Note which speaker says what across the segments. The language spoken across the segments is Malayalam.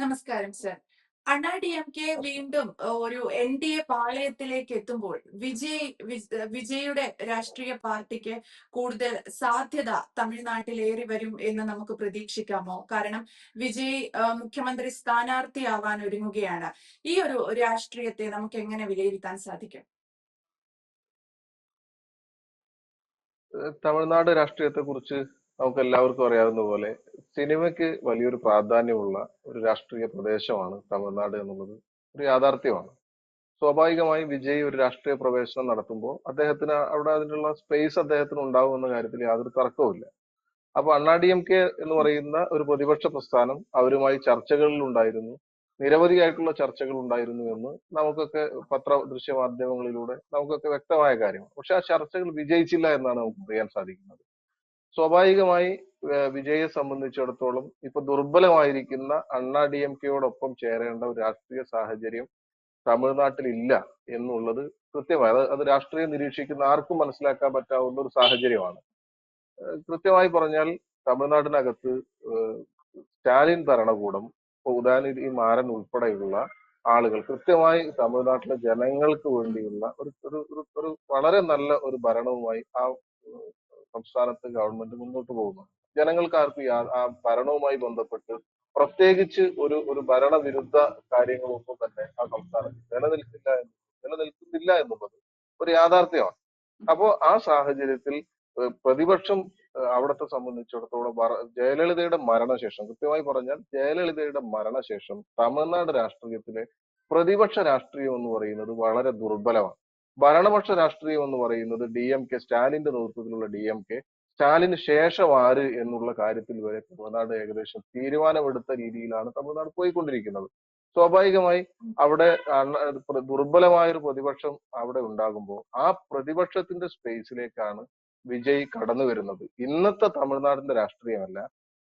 Speaker 1: നമസ്കാരം സർ. അണ്ണാ ഡി എം കെ വീണ്ടും ഒരു എൻ ഡി എ പാളയത്തിലേക്ക് എത്തുമ്പോൾ വിജയ് വിജ- വിജയുടെ രാഷ്ട്രീയ പാർട്ടിക്ക് കൂടുതൽ സാധ്യത തമിഴ്നാട്ടിൽ ഏറി വരും എന്ന് നമുക്ക് പ്രതീക്ഷിക്കാമോ? കാരണം വിജയ് മുഖ്യമന്ത്രി സ്ഥാനാർത്ഥിയാവാൻ ഒരുങ്ങുകയാണ്. ഈ ഒരു രാഷ്ട്രീയത്തെ നമുക്ക് എങ്ങനെ വിലയിരുത്താൻ സാധിക്കും?
Speaker 2: തമിഴ്നാട് രാഷ്ട്രീയത്തെ കുറിച്ച് നമുക്ക് എല്ലാവർക്കും അറിയാവുന്ന പോലെ സിനിമയ്ക്ക് വലിയൊരു പ്രാധാന്യമുള്ള ഒരു രാഷ്ട്രീയ പ്രദേശമാണ് തമിഴ്നാട് എന്നുള്ളത് ഒരു യാഥാർത്ഥ്യമാണ്. സ്വാഭാവികമായും വിജയ് ഒരു രാഷ്ട്രീയ പ്രവേശനം നടത്തുമ്പോൾ അദ്ദേഹത്തിന് അവിടെ അതിനുള്ള സ്പേസ് അദ്ദേഹത്തിന് ഉണ്ടാവും എന്ന കാര്യത്തിൽ യാതൊരു തർക്കവുമില്ല. അപ്പൊ അണ്ണാ ഡി എം കെ എന്ന് പറയുന്ന ഒരു പ്രതിപക്ഷ പ്രസ്ഥാനം അവരുമായി ചർച്ചകളിൽ ഉണ്ടായിരുന്നു നിരവധിയായിട്ടുള്ള ചർച്ചകൾ ഉണ്ടായിരുന്നു എന്ന് നമുക്കൊക്കെ പത്ര ദൃശ്യമാധ്യമങ്ങളിലൂടെ നമുക്കൊക്കെ വ്യക്തമായ കാര്യമാണ്. പക്ഷെ ആ ചർച്ചകൾ വിജയിച്ചില്ല എന്നാണ് നമുക്ക് അറിയാൻ സാധിക്കുന്നത്. സ്വാഭാവികമായി വിജയെ സംബന്ധിച്ചിടത്തോളം ഇപ്പൊ ദുർബലമായിരിക്കുന്ന അണ്ണാ ഡി എം കെയോടൊപ്പം ചേരേണ്ട ഒരു രാഷ്ട്രീയ സാഹചര്യം തമിഴ്നാട്ടിൽ ഇല്ല എന്നുള്ളത് കൃത്യമായി. അത് രാഷ്ട്രീയം നിരീക്ഷിക്കുന്ന ആർക്കും മനസ്സിലാക്കാൻ പറ്റാവുന്ന ഒരു സാഹചര്യമാണ്. കൃത്യമായി പറഞ്ഞാൽ തമിഴ്നാടിനകത്ത് സ്റ്റാലിൻ ഭരണകൂടം ഇപ്പൊ ഉദാഹരണ ഈ മാരൻ ഉൾപ്പെടെയുള്ള ആളുകൾ കൃത്യമായി തമിഴ്നാട്ടിലെ ജനങ്ങൾക്ക് വേണ്ടിയുള്ള ഒരു ഒരു ഒരു വളരെ നല്ല ഒരു ഭരണവുമായി ആ സംസ്ഥാനത്ത് ഗവൺമെന്റ് മുന്നോട്ട് പോകുന്നത് ജനങ്ങൾക്ക് ആർക്കും ആ ഭരണവുമായി ബന്ധപ്പെട്ട് പ്രത്യേകിച്ച് ഒരു ഒരു ഭരണവിരുദ്ധ കാര്യങ്ങളൊന്നും തന്നെ ആ സംസ്ഥാനത്ത് നിലനിൽക്കില്ല നിലനിൽക്കുന്നില്ല എന്നുള്ളത് ഒരു യാഥാർത്ഥ്യമാണ്. അപ്പോ ആ സാഹചര്യത്തിൽ പ്രതിപക്ഷം അവിടത്തെ സംബന്ധിച്ചിടത്തോളം ജയലളിതയുടെ മരണശേഷം കൃത്യമായി പറഞ്ഞാൽ ജയലളിതയുടെ മരണശേഷം തമിഴ്നാട് രാഷ്ട്രീയത്തിലെ പ്രതിപക്ഷ രാഷ്ട്രീയം എന്ന് പറയുന്നത് വളരെ ദുർബലമാണ്. ഭരണപക്ഷ രാഷ്ട്രീയം എന്ന് പറയുന്നത് ഡി എം കെ സ്റ്റാലിന്റെ നേതൃത്വത്തിലുള്ള ഡി എം കെ സ്റ്റാലിന് ശേഷം ആര് എന്നുള്ള കാര്യത്തിൽ വരെ തമിഴ്നാട് ഏകദേശം തീരുമാനമെടുത്ത രീതിയിലാണ് തമിഴ്നാട് പോയിക്കൊണ്ടിരിക്കുന്നത്. സ്വാഭാവികമായി അവിടെ ദുർബലമായ ഒരു പ്രതിപക്ഷം അവിടെ ഉണ്ടാകുമ്പോൾ ആ പ്രതിപക്ഷത്തിന്റെ സ്പേസിലേക്കാണ് വിജയ് കടന്നു വരുന്നത് ഇന്നത്തെ തമിഴ്നാടിന്റെ രാഷ്ട്രീയമല്ല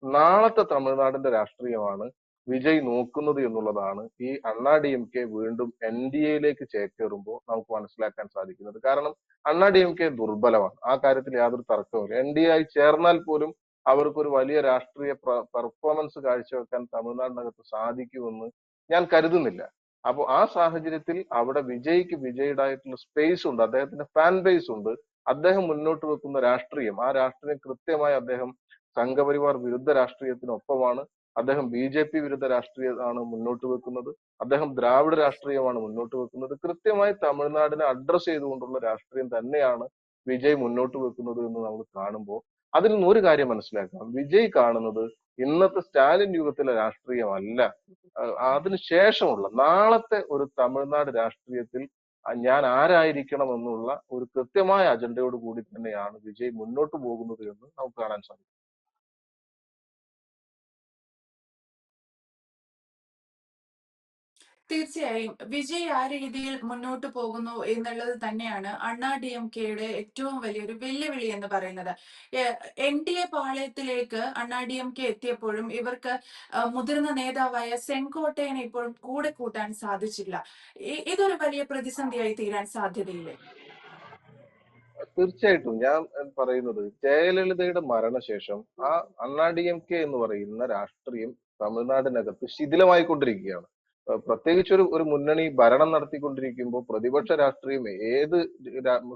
Speaker 2: നാളത്തെ തമിഴ്നാടിന്റെ രാഷ്ട്രീയമാണ് വിജയ് നോക്കുന്നത് എന്നുള്ളതാണ് ഈ അണ്ണാ ഡി എം കെ വീണ്ടും എൻ ഡി എയിലേക്ക് ചേക്കേറുമ്പോൾ നമുക്ക് മനസ്സിലാക്കാൻ സാധിക്കുന്നത്. കാരണം അണ്ണാ ഡി എം കെ ദുർബലമാണ്. ആ കാര്യത്തിൽ യാതൊരു തർക്കവുമില്ല. എൻ ഡി എ ആയി ചേർന്നാൽ പോലും അവർക്കൊരു വലിയ രാഷ്ട്രീയ പെർഫോമൻസ് കാഴ്ചവെക്കാൻ തമിഴ്നാടിനകത്ത് സാധിക്കുമെന്ന് ഞാൻ കരുതുന്നില്ല. അപ്പോൾ ആ സാഹചര്യത്തിൽ അവിടെ വിജയ്ക്ക് വിജയുടായിട്ടുള്ള സ്പേസ് ഉണ്ട്. അദ്ദേഹത്തിന്റെ ഫാൻ ബേസ് ഉണ്ട്. അദ്ദേഹം മുന്നോട്ട് വെക്കുന്ന രാഷ്ട്രീയം ആ രാഷ്ട്രീയം കൃത്യമായി അദ്ദേഹം സംഘപരിവാർ വിരുദ്ധ രാഷ്ട്രീയത്തിനൊപ്പമാണ്. അദ്ദേഹം ബി ജെ പി വിരുദ്ധ രാഷ്ട്രീയമാണ് മുന്നോട്ട് വെക്കുന്നത്. അദ്ദേഹം ദ്രാവിഡ രാഷ്ട്രീയമാണ് മുന്നോട്ട് വെക്കുന്നത്. കൃത്യമായി തമിഴ്നാടിനെ അഡ്രസ് ചെയ്തുകൊണ്ടുള്ള രാഷ്ട്രീയം തന്നെയാണ് വിജയ് മുന്നോട്ട് വെക്കുന്നത് എന്ന് നമ്മൾ കാണുമ്പോൾ അതിൽ നിന്ന് ഒരു കാര്യം മനസ്സിലാക്കാം. വിജയ് കാണുന്നത് ഇന്നത്തെ സ്റ്റാലിൻ യുഗത്തിലെ രാഷ്ട്രീയമല്ല. അതിനുശേഷമുള്ള ശേഷമുള്ള നാളത്തെ ഒരു തമിഴ്നാട് രാഷ്ട്രീയത്തിൽ ഞാൻ ആരായിരിക്കണം എന്നുള്ള ഒരു കൃത്യമായ അജണ്ടയോട് കൂടി തന്നെയാണ് വിജയ് മുന്നോട്ട് പോകുന്നത് എന്ന് നമുക്ക് കാണാൻ സാധിക്കും.
Speaker 1: തീർച്ചയായും. വിജയ് ആ രീതിയിൽ മുന്നോട്ട് പോകുന്നു എന്നുള്ളത് തന്നെയാണ് അണ്ണാ ഡി എം കെയുടെ ഏറ്റവും വലിയൊരു വെല്ലുവിളി എന്ന് പറയുന്നത്. N D A പാളയത്തിലേക്ക് Anna D M K എത്തിയപ്പോഴും ഇവർക്ക് മുതിർന്ന നേതാവായ സെങ്കോട്ടയനെ ഇപ്പോഴും കൂടെ കൂട്ടാൻ സാധിച്ചില്ല. ഇതൊരു വലിയ പ്രതിസന്ധിയായി തീരാൻ സാധ്യതയില്ലേ?
Speaker 2: തീർച്ചയായിട്ടും. ഞാൻ പറയുന്നത് ജയലളിതയുടെ മരണശേഷം ആ അണ്ണാ ഡി എം കെ എന്ന് പറയുന്ന രാഷ്ട്രീയം തമിഴ്നാടിനകത്ത് ശിഥിലമായിക്കൊണ്ടിരിക്കുകയാണ്. പ്രത്യേകിച്ച് ഒരു ഒരു മുന്നണി ഭരണം നടത്തിക്കൊണ്ടിരിക്കുമ്പോൾ പ്രതിപക്ഷ രാഷ്ട്രീയം ഏത്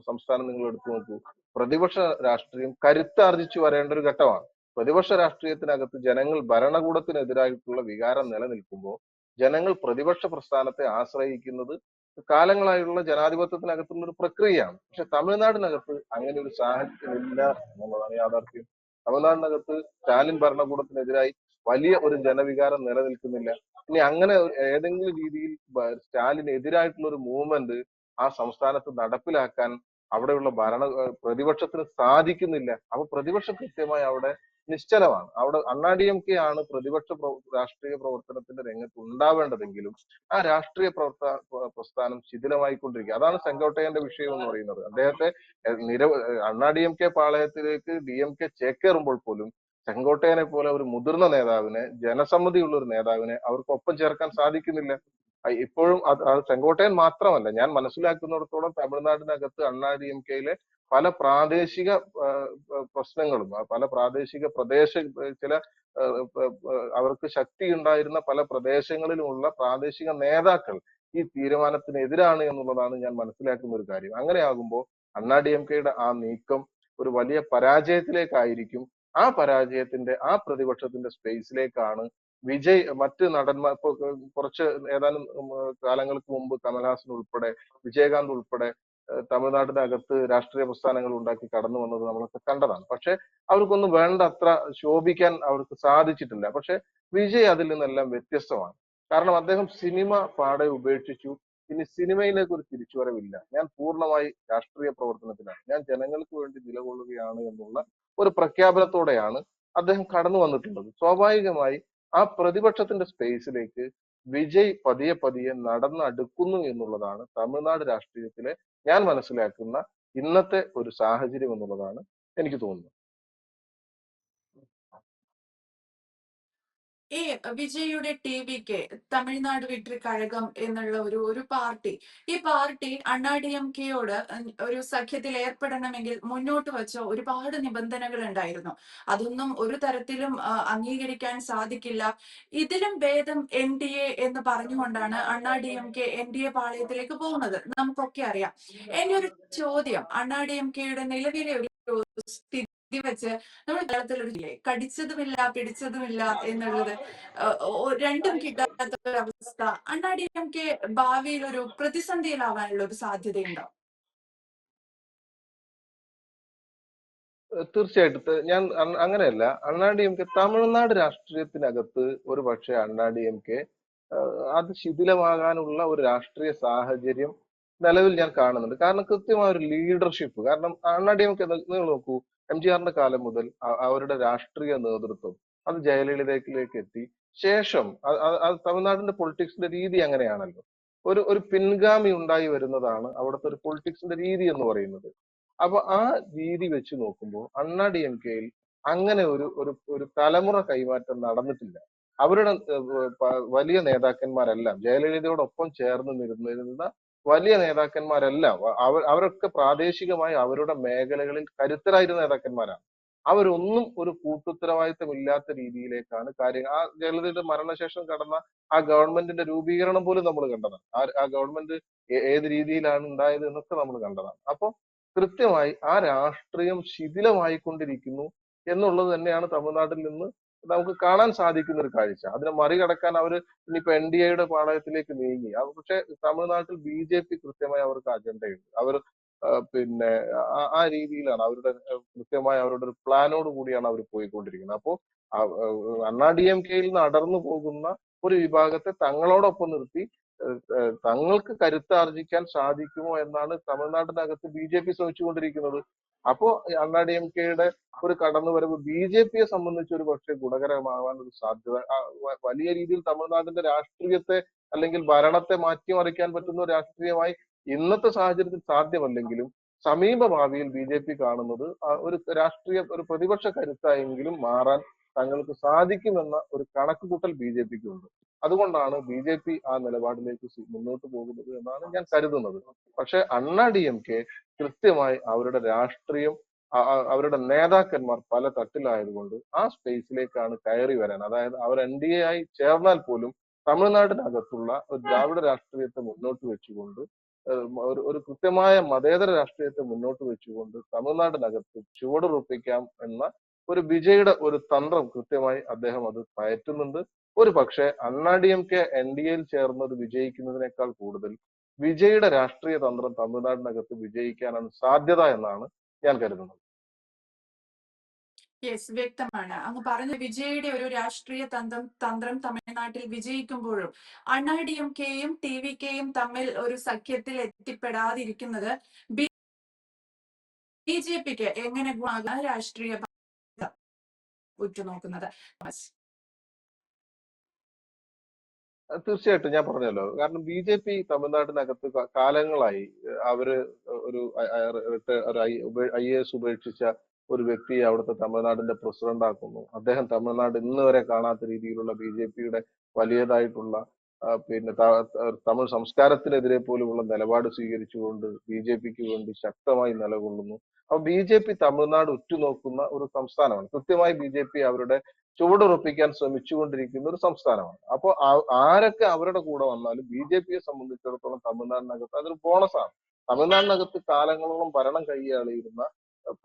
Speaker 2: സംസ്ഥാനം നിങ്ങൾ എടുത്തു നോക്കൂ പ്രതിപക്ഷ രാഷ്ട്രീയം കരുത്താർജിച്ചു വരേണ്ട ഒരു ഘട്ടമാണ്. പ്രതിപക്ഷ രാഷ്ട്രീയത്തിനകത്ത് ജനങ്ങൾ ഭരണകൂടത്തിനെതിരായിട്ടുള്ള വികാരം നിലനിൽക്കുമ്പോൾ ജനങ്ങൾ പ്രതിപക്ഷ പ്രസ്ഥാനത്തെ ആശ്രയിക്കുന്നത് കാലങ്ങളായുള്ള ജനാധിപത്യത്തിനകത്തുള്ള ഒരു പ്രക്രിയയാണ്. പക്ഷെ തമിഴ്നാടിനകത്ത് അങ്ങനെ ഒരു സാഹചര്യം ഇല്ല എന്നുള്ളതാണ് യാഥാർത്ഥ്യം. തമിഴ്നാടിനകത്ത് സ്റ്റാലിൻ ഭരണകൂടത്തിനെതിരായി വലിയ ഒരു ജനവികാരം നിലനിൽക്കുന്നില്ല. ഇനി അങ്ങനെ ഏതെങ്കിലും രീതിയിൽ സ്റ്റാലിന് എതിരായിട്ടുള്ള ഒരു മൂവ്മെന്റ് ആ സംസ്ഥാനത്ത് നടപ്പിലാക്കാൻ അവിടെയുള്ള ഭരണ പ്രതിപക്ഷത്തിന് സാധിക്കുന്നില്ല. അപ്പൊ പ്രതിപക്ഷം കൃത്യമായി അവിടെ നിശ്ചലമാണ്. അവിടെ അണ്ണാ ഡി എം കെ ആണ് പ്രതിപക്ഷ രാഷ്ട്രീയ പ്രവർത്തനത്തിന്റെ രംഗത്ത് ഉണ്ടാവേണ്ടതെങ്കിലും ആ രാഷ്ട്രീയ പ്രവർത്ത പ്രസ്ഥാനം ശിഥിലമായിക്കൊണ്ടിരിക്കുക. അതാണ് ചെങ്കോട്ടയന്റെ വിഷയം എന്ന് പറയുന്നത്. അദ്ദേഹത്തെ നിര അണ്ണാ ഡി എം കെ പാളയത്തിലേക്ക് ഡി എം കെ ചേക്കേറുമ്പോൾ പോലും ചെങ്കോട്ടയനെ പോലെ ഒരു മുതിർന്ന നേതാവിനെ ജനസമ്മതിയുള്ള ഒരു നേതാവിനെ അവർക്ക് ഒപ്പം ചേർക്കാൻ സാധിക്കുന്നില്ല. ഇപ്പോഴും അത് ചെങ്കോട്ടയൻ മാത്രമല്ല ഞാൻ മനസ്സിലാക്കുന്നിടത്തോളം തമിഴ്നാടിനകത്ത് അണ്ണാ ഡി എം കെയിലെ പല പ്രാദേശിക പ്രശ്നങ്ങളും പല പ്രാദേശിക പ്രദേശ ചില അവർക്ക് ശക്തി ഉണ്ടായിരുന്ന പല പ്രദേശങ്ങളിലുമുള്ള പ്രാദേശിക നേതാക്കൾ ഈ തീരുമാനത്തിനെതിരാണ് എന്നുള്ളതാണ് ഞാൻ മനസ്സിലാക്കുന്ന ഒരു കാര്യം. അങ്ങനെയാകുമ്പോൾ അണ്ണാ ഡി എം കെയുടെ ആ നീക്കം ഒരു വലിയ പരാജയത്തിലേക്കായിരിക്കും ആ പരാജയത്തിന്റെ ആ പ്രതിപക്ഷത്തിന്റെ സ്പേസിലേക്കാണ് വിജയ് മറ്റ് നടന്മാർ ഇപ്പൊ കുറച്ച് ഏതാനും കാലങ്ങൾക്ക് മുമ്പ് കമൽഹാസൻ ഉൾപ്പെടെ വിജയകാന്ത് ഉൾപ്പെടെ തമിഴ്നാടിന്റെ അകത്ത് രാഷ്ട്രീയ പ്രസ്ഥാനങ്ങൾ ഉണ്ടാക്കി കടന്നു വന്നത് നമ്മളൊക്കെ കണ്ടതാണ്. പക്ഷെ അവർക്കൊന്നും വേണ്ട അത്ര ശോഭിക്കാൻ അവർക്ക് സാധിച്ചിട്ടില്ല. പക്ഷെ വിജയ് അതിൽ നിന്നെല്ലാം വ്യത്യസ്തമാണ്. കാരണം അദ്ദേഹം സിനിമ പാടെ ഉപേക്ഷിച്ചു. ഇനി സിനിമയിലേക്ക് ഒരു തിരിച്ചുവരവില്ല. ഞാൻ പൂർണമായി രാഷ്ട്രീയ പ്രവർത്തനത്തിലാണ്. ഞാൻ ജനങ്ങൾക്ക് വേണ്ടി നിലകൊള്ളുകയാണ് എന്നുള്ള ഒരു പ്രഖ്യാപനത്തോടെയാണ് അദ്ദേഹം കടന്നു വന്നിട്ടുള്ളത്. സ്വാഭാവികമായി ആ പ്രതിപക്ഷത്തിന്റെ സ്പേസിലേക്ക് വിജയ് പതിയെ പതിയെ നടന്നടുക്കുന്നു എന്നുള്ളതാണ് തമിഴ്നാട് രാഷ്ട്രീയത്തിലെ ഞാൻ മനസ്സിലാക്കുന്ന ഇന്നത്തെ ഒരു സാഹചര്യം എന്നുള്ളതാണ് എനിക്ക് തോന്നുന്നത്.
Speaker 1: ഈ വിജയുടെ ടി വിക്ക് തമിഴ്നാട് വിക്ടറി കഴകം എന്നുള്ള ഒരു ഒരു പാർട്ടി. ഈ പാർട്ടി അണ്ണാ ഡി എം കെയോട് ഒരു സഖ്യത്തിൽ ഏർപ്പെടണമെങ്കിൽ മുന്നോട്ട് വെച്ച ഒരുപാട് നിബന്ധനകൾ ഉണ്ടായിരുന്നു അതൊന്നും ഒരു തരത്തിലും അംഗീകരിക്കാൻ സാധിക്കില്ല. ഇതിലും ഭേദം എൻ ഡി എ എന്ന് പറഞ്ഞുകൊണ്ടാണ് Anna D M K N D A പാളയത്തിലേക്ക് പോകുന്നത്. നമുക്കൊക്കെ അറിയാം. എന്റെ ഒരു ചോദ്യം അണ്ണാ ഡി എം കെയുടെ നിലവിലെ ഒരു സ്ഥിതി വെച്ച് നമ്മൾ കേരളത്തിൽ ഒരു ജില്ലയെ കടിച്ചതുമില്ല പിടിച്ചതുമില്ല എന്നുള്ളത്. രണ്ടും കിട്ടാത്ത ഒരു അവസ്ഥ അണ്ണാ ഡി എം കെ ഭാവിയിൽ ഒരു പ്രതിസന്ധിയിലാവാനുള്ള ഒരു സാധ്യതയുണ്ടോ?
Speaker 2: തീർച്ചയായിട്ടും. ഞാൻ അങ്ങനെയല്ല. Anna D M K Tamil Nadu രാഷ്ട്രീയത്തിനകത്ത് ഒരു പക്ഷേ അണ്ണാ ഡി എം കെ അത് ശിഥിലമാകാനുള്ള ഒരു രാഷ്ട്രീയ സാഹചര്യം നിലവിൽ ഞാൻ കാണുന്നുണ്ട്. കാരണം കൃത്യമായ ഒരു ലീഡർഷിപ്പ്. കാരണം അണ്ണാ ഡി എം കെ നിങ്ങൾ നോക്കൂ എം ജി ആറിന്റെ കാലം മുതൽ അവരുടെ രാഷ്ട്രീയ നേതൃത്വം അത് ജയലളിതയിലേക്ക് എത്തി. ശേഷം അത് തമിഴ്നാടിന്റെ പൊളിറ്റിക്സിന്റെ രീതി അങ്ങനെയാണല്ലോ. ഒരു ഒരു പിൻഗാമി ഉണ്ടായി വരുന്നതാണ് അവിടുത്തെ ഒരു പൊളിറ്റിക്സിന്റെ രീതി എന്ന് പറയുന്നത്. അപ്പൊ ആ രീതി വെച്ച് നോക്കുമ്പോൾ അണ്ണാ ഡി എം കെയിൽ അങ്ങനെ ഒരു ഒരു തലമുറ കൈമാറ്റം നടന്നിട്ടില്ല. അവരുടെ വലിയ നേതാക്കന്മാരെല്ലാം ജയലളിതയോടൊപ്പം ചേർന്ന് നിന്നിരുന്ന വലിയ നേതാക്കന്മാരെല്ലാം. അവരൊക്കെ പ്രാദേശികമായി അവരുടെ മേഖലകളിൽ കരുത്തരായിരുന്ന നേതാക്കന്മാരാണ്. അവരൊന്നും ഒരു കൂട്ടുത്തരവാദിത്വം ഇല്ലാത്ത രീതിയിലേക്കാണ് കാര്യങ്ങൾ. ആ ജയലളിതയുടെ മരണശേഷം കടന്ന ആ ഗവൺമെന്റിന്റെ രൂപീകരണം പോലും നമ്മൾ കണ്ടതാണ്. ആ ഗവൺമെന്റ് ഏത് രീതിയിലാണ് ഉണ്ടായത് എന്നൊക്കെ നമ്മൾ കണ്ടതാണ്. അപ്പോൾ കൃത്യമായി ആ രാഷ്ട്രീയം ശിഥിലമായിക്കൊണ്ടിരിക്കുന്നു എന്നുള്ളത് തന്നെയാണ് തമിഴ്നാട്ടിൽ നിന്ന് നമുക്ക് കാണാൻ സാധിക്കുന്ന ഒരു കാഴ്ച. അതിനെ മറികടക്കാൻ അവർ ഇനിയിപ്പോ എൻ ഡി എയുടെ പാളയത്തിലേക്ക് നീങ്ങി. പക്ഷെ തമിഴ്നാട്ടിൽ ബി ജെ പി കൃത്യമായി അവർക്ക് അജണ്ടയുണ്ട്. അവർ പിന്നെ ആ- രീതിയിലാണ് അവരുടെ കൃത്യമായി അവരുടെ ഒരു പ്ലാനോട് കൂടിയാണ് അവർ പോയിക്കൊണ്ടിരിക്കുന്നത്. അപ്പോൾ അണ്ണാ ഡി എം കെയിൽ നിന്ന് അടർന്നു പോകുന്ന ഒരു വിഭാഗത്തെ തങ്ങളോടൊപ്പം നിർത്തി തങ്ങൾക്ക് കരുത്താർജിക്കാൻ സാധിക്കുമോ എന്നാണ് തമിഴ്നാട്ടിനകത്ത് ബി ജെ പി ശ്രമിച്ചുകൊണ്ടിരിക്കുന്നത് അപ്പോ അണ്ണാ ഡി എം കെയുടെ ഒരു കടന്നുവരവ് ബി ജെ പിയെ സംബന്ധിച്ച് ഒരു പക്ഷേ ഗുണകരമാവാൻ ഒരു സാധ്യത വലിയ രീതിയിൽ തമിഴ്നാടിന്റെ രാഷ്ട്രീയത്തെ അല്ലെങ്കിൽ ഭരണത്തെ മാറ്റിമറിക്കാൻ പറ്റുന്ന രാഷ്ട്രീയമായി ഇന്നത്തെ സാഹചര്യത്തിൽ സാധ്യമല്ലെങ്കിലും സമീപ ഭാവിയിൽ ബി ജെ പി കാണുന്നത് ഒരു രാഷ്ട്രീയ ഒരു പ്രതിപക്ഷ കരുത്തായെങ്കിലും മാറാൻ തങ്ങൾക്ക് സാധിക്കുമെന്ന ഒരു കണക്ക് കൂട്ടൽ ബി ജെ പിക്ക് ഉണ്ട് അതുകൊണ്ടാണ് ബി ജെ പി ആ നിലപാടിലേക്ക് മുന്നോട്ട് പോകുന്നത് എന്നാണ് ഞാൻ കരുതുന്നത്. പക്ഷെ അണ്ണാ ഡി എം കെ കൃത്യമായി അവരുടെ രാഷ്ട്രീയം അവരുടെ നേതാക്കന്മാർ പല തട്ടിലായതുകൊണ്ട് ആ സ്പേസിലേക്കാണ് കയറി വരാൻ. അതായത് അവർ എൻ ഡി എ ആയി ചേർന്നാൽ പോലും തമിഴ്നാടിനകത്തുള്ള ഒരു ദ്രാവിഡ രാഷ്ട്രീയത്തെ മുന്നോട്ട് വെച്ചുകൊണ്ട് ഒരു കൃത്യമായ മതേതര രാഷ്ട്രീയത്തെ മുന്നോട്ട് വെച്ചുകൊണ്ട് തമിഴ്നാടിനകത്ത് ചുവടുറപ്പിക്കാം എന്ന ഒരു വിജയുടെ ഒരു തന്ത്രം കൃത്യമായി അദ്ദേഹം അത് പയറ്റുന്നുണ്ട്. ഒരു പക്ഷേ അണ്ണാ എം കെ എൻ ഡി എയിൽ ചേർന്നത് വിജയിക്കുന്നതിനേക്കാൾ കൂടുതൽ വിജയുടെ രാഷ്ട്രീയ തന്ത്രം തമിഴ്നാടിനകത്ത് വിജയിക്കാനാണ് സാധ്യത എന്നാണ് ഞാൻ കരുതുന്നത്.
Speaker 1: യെസ് വ്യക്തമാണ്. അങ്ങ് പറഞ്ഞ വിജയുടെ ഒരു രാഷ്ട്രീയ തന്ത്രം തന്ത്രം തമിഴ്നാട്ടിൽ വിജയിക്കുമ്പോഴും അണ്ണാ എം കെയും ടി വി കെയും തമ്മിൽ ഒരു സഖ്യത്തിൽ എത്തിപ്പെടാതിരിക്കുന്നത് ബി ജെ പിക്ക് എങ്ങനെ ഗുണാകാം രാഷ്ട്രീയ ഉറ്റുനോക്കുന്നത്.
Speaker 2: തീർച്ചയായിട്ടും ഞാൻ പറഞ്ഞല്ലോ. കാരണം ബി ജെ പി തമിഴ്നാട്ടിനകത്ത് കാലങ്ങളായി അവർ ഒരു ഐ- എ എസ് ഉപേക്ഷിച്ച ഒരു വ്യക്തിയെ അവിടുത്തെ തമിഴ്നാടിന്റെ പ്രസിഡന്റ് ആക്കുന്നു അദ്ദേഹം തമിഴ്നാട് ഇന്ന് വരെ കാണാത്ത രീതിയിലുള്ള ബി ജെ പിയുടെ വലിയതായിട്ടുള്ള പിന്നെ തമിഴ് സംസ്കാരത്തിനെതിരെ പോലുമുള്ള നിലപാട് സ്വീകരിച്ചുകൊണ്ട് ബി ജെ പിക്ക് വേണ്ടി ശക്തമായി നിലകൊള്ളുന്നു. അപ്പൊ ബി ജെ പി തമിഴ്നാട് ഉറ്റുനോക്കുന്ന ഒരു സംസ്ഥാനമാണ്. കൃത്യമായി ബി ജെ പി അവരുടെ ചുവടുറപ്പിക്കാൻ ശ്രമിച്ചുകൊണ്ടിരിക്കുന്ന ഒരു സംസ്ഥാനമാണ്. അപ്പോൾ ആരൊക്കെ അവരുടെ കൂടെ വന്നാലും ബി ജെ പിയെ സംബന്ധിച്ചിടത്തോളം തമിഴ്നാടിനകത്ത് അതൊരു ബോണസാണ്. തമിഴ്നാടിനകത്ത് കാലങ്ങളോളം ഭരണം കൈയാളിയിരുന്ന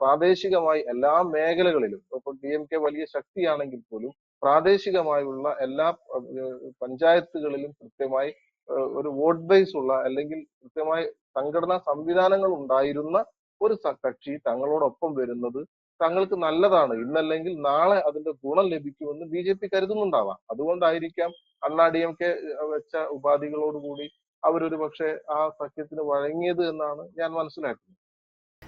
Speaker 2: പ്രാദേശികമായി എല്ലാ മേഖലകളിലും ഇപ്പൊ ഡി എം കെ വലിയ ശക്തിയാണെങ്കിൽ പോലും പ്രാദേശികമായുള്ള എല്ലാ പഞ്ചായത്തുകളിലും കൃത്യമായി ഒരു വോട്ട് ബേസ് ഉള്ള അല്ലെങ്കിൽ കൃത്യമായി സംഘടനാ സംവിധാനങ്ങൾ ഉണ്ടായിരുന്ന ഒരു കക്ഷി തങ്ങളോടൊപ്പം വരുന്നത് തങ്ങൾക്ക് നല്ലതാണ്. ഇന്നല്ലെങ്കിൽ നാളെ അതിന്റെ ഗുണം ലഭിക്കുമെന്ന് ബി ജെ പി കരുതുന്നുണ്ടാവാം. അതുകൊണ്ടായിരിക്കാം അണ്ണാ ഡി എം കെ വെച്ച ഉപാധികളോടുകൂടി അവരൊരു പക്ഷെ ആ സഖ്യത്തിന് വഴങ്ങിയത് എന്നാണ് ഞാൻ മനസ്സിലാക്കുന്നത്.